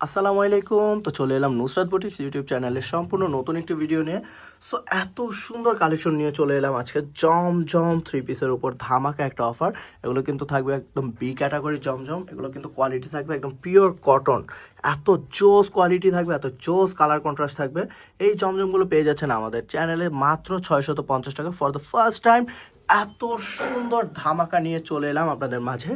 আসসালামু আলাইকুম। তো চলে এলাম নুসরাত বুটিক্স ইউটিউব চ্যানেলের সম্পূর্ণ নতুন একটি ভিডিও নিয়ে। সো এত সুন্দর কালেকশন নিয়ে চলে এলাম। আজকে জম জম থ্রি পিসের উপর ধামাকা একটা অফার এগুলো কিন্তু থাকবে একদম বি ক্যাটাগরি জমজম। এগুলো কিন্তু কোয়ালিটি থাকবে একদম পিওর কটন এত জোস কোয়ালিটি থাকবে, এত জোস কালার কন্ট্রাস্ট থাকবে। এই জমজমগুলো পেয়ে যাচ্ছেন আমাদের চ্যানেলে মাত্র ছয়শত পঞ্চাশ টাকা। ফর দ্য ফার্স্ট টাইম এত সুন্দর ধামাকা নিয়ে চলে এলাম আপনাদের মাঝে।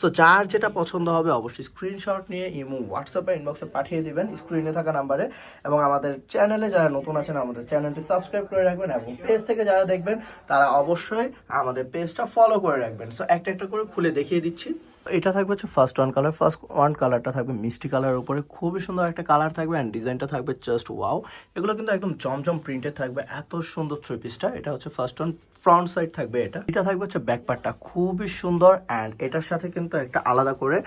সো যার যেটা পছন্দ হবে অবশ্যই স্ক্রিনশট নিয়ে ইমো হোয়াটসঅ্যাপে ইনবক্সে পাঠিয়ে দেবেন স্ক্রিনে থাকা নাম্বারে এবং আমাদের চ্যানেলে যারা নতুন আছেন, আমাদের চ্যানেলটি সাবস্ক্রাইব করে রাখবেন এবং পেজ থেকে যারা দেখবেন, তারা অবশ্যই আমাদের পেজটা ফলো করে রাখবেন। সো একটা একটা করে খুলে দেখিয়ে দিচ্ছি। এটা থাকবে হচ্ছে first one colour first one কালারটা থাকবে মিষ্টি কালারের উপরে। খুবই সুন্দর একটা কালার থাকবে অ্যান্ড ডিজাইনটা থাকবে জাস্ট ওয়াও এগুলো কিন্তু একদম জমজম প্রিন্টেড থাকবে, এত সুন্দর থ্রি পিসটা এটা হচ্ছে ফার্স্ট ওয়ান ফ্রন্ট সাইড থাকবে এটা। এটা থাকবে হচ্ছে ব্যাক পার্টটা খুবই সুন্দর অ্যান্ড এটার সাথে কিন্তু একটা আলাদা করে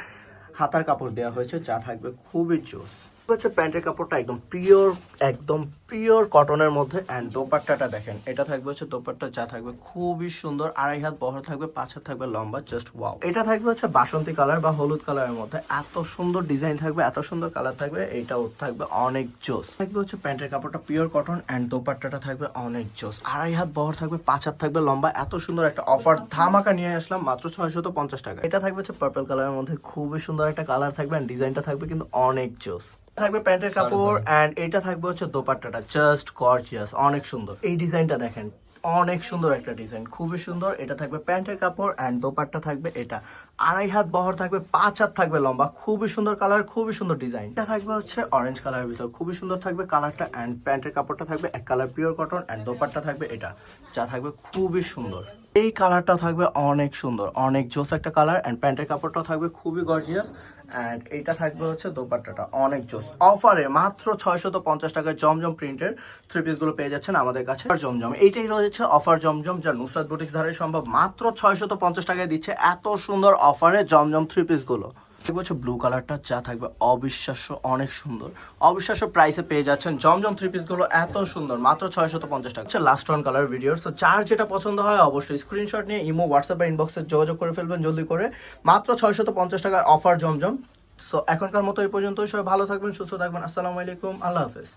হাতার কাপড় দেওয়া হয়েছে, যা থাকবে খুবই জোস। হচ্ছে প্যান্টের কাপড়টা একদম পিওর একদম পিওর কটনের মধ্যে অ্যান্ড দোপাট্টাটা দেখেন এটা থাকবে হচ্ছে দোপাট্টা যা থাকবে খুবই সুন্দর আড়াই হাত বহর থাকবে পাঁচ হাত থাকবে লম্বা জাস্ট ওয়াও এটা থাকবে হচ্ছে বাসন্তী কালার বা হলুদ কালারের মধ্যে এত সুন্দর ডিজাইন থাকবে এত সুন্দর কালার থাকবে এইটাও থাকবে অনেক জোস। থাকবে হচ্ছে প্যান্টের কাপড়টা পিওর কটন অ্যান্ড দোপাট্টাটা থাকবে অনেক জোস। আড়াই হাত বহর থাকবে পাঁচ হাত থাকবে লম্বা এত সুন্দর একটা অফার ধামাকা নিয়ে আসলাম মাত্র ছয়শত পঞ্চাশ টাকা এটা থাকবে হচ্ছে পার্পল কালারের মধ্যে খুবই সুন্দর একটা কালার থাকবে অ্যান্ড ডিজাইনটা থাকবে কিন্তু অনেক জোস। থাকবে প্যান্টের কাপড় অ্যান্ড এটা থাকবে হচ্ছে দোপাট্টাটা। জাস্ট গর্জিয়াস অনেক সুন্দর। এই ডিজাইনটা দেখেন, অনেক সুন্দর একটা ডিজাইন। খুবই সুন্দর। এটা থাকবে প্যান্টের কাপড় অ্যান্ড দোপাট্টা থাকবে এটা। আড়াই হাত বহর থাকবে, পাঁচ হাত থাকবে লম্বা। খুবই সুন্দর কালার, খুবই সুন্দর ডিজাইন। এটা থাকবে হচ্ছে অরেঞ্জ কালারের ভিতর। খুবই সুন্দর থাকবে কালারটা অ্যান্ড প্যান্টের কাপড়টা থাকবে। এক colour pure cotton and dupatta থাকবে এটা, যা থাকবে খুবই সুন্দর। এই কালারটা থাকবে অনেক সুন্দর, অনেক জোস একটা কালার অ্যান্ড প্যান্টের কাপড়টা থাকবে খুবই গর্জিয়াস অ্যান্ড এইটা থাকবে হচ্ছে দোপাট্টাটা, অনেক জোস। অফারে মাত্র ছয়শত পঞ্চাশ টাকায় জমজম প্রিন্টের থ্রি পিসগুলো পেয়ে যাচ্ছেন আমাদের কাছে। জমজম, এইটাই রয়েছে অফার জমজম যা নুসরাত বুটিক্স ধারে সম্ভব। মাত্র ছয়শত পঞ্চাশ টাকায় দিচ্ছে, এত সুন্দর অফারে জমজম থ্রি পিসগুলো দেখব হচ্ছে ব্লু কালারটা যা থাকবে অবিশ্বাস্য, অনেক সুন্দর। অবিশ্বাস্য প্রাইসে পেয়ে যাচ্ছেন জমজম থ্রি পিসগুলো এত সুন্দর, মাত্র ছয়শত পঞ্চাশ টাকা। হচ্ছে last one colour video so চার যেটা পছন্দ হয় অবশ্যই স্ক্রিনশট নিয়ে ইমো হোয়াটসঅ্যাপ বা ইনবক্সে যোগাযোগ করে ফেলবেন জলদি করে। মাত্র ছয়শত পঞ্চাশ টাকার অফার জমজম। সো এখনকার মতো এই পর্যন্তই, সবাই ভালো থাকবেন, সুস্থ থাকবেন, আসসালামু আলাইকুম, আল্লাহ হাফেজ।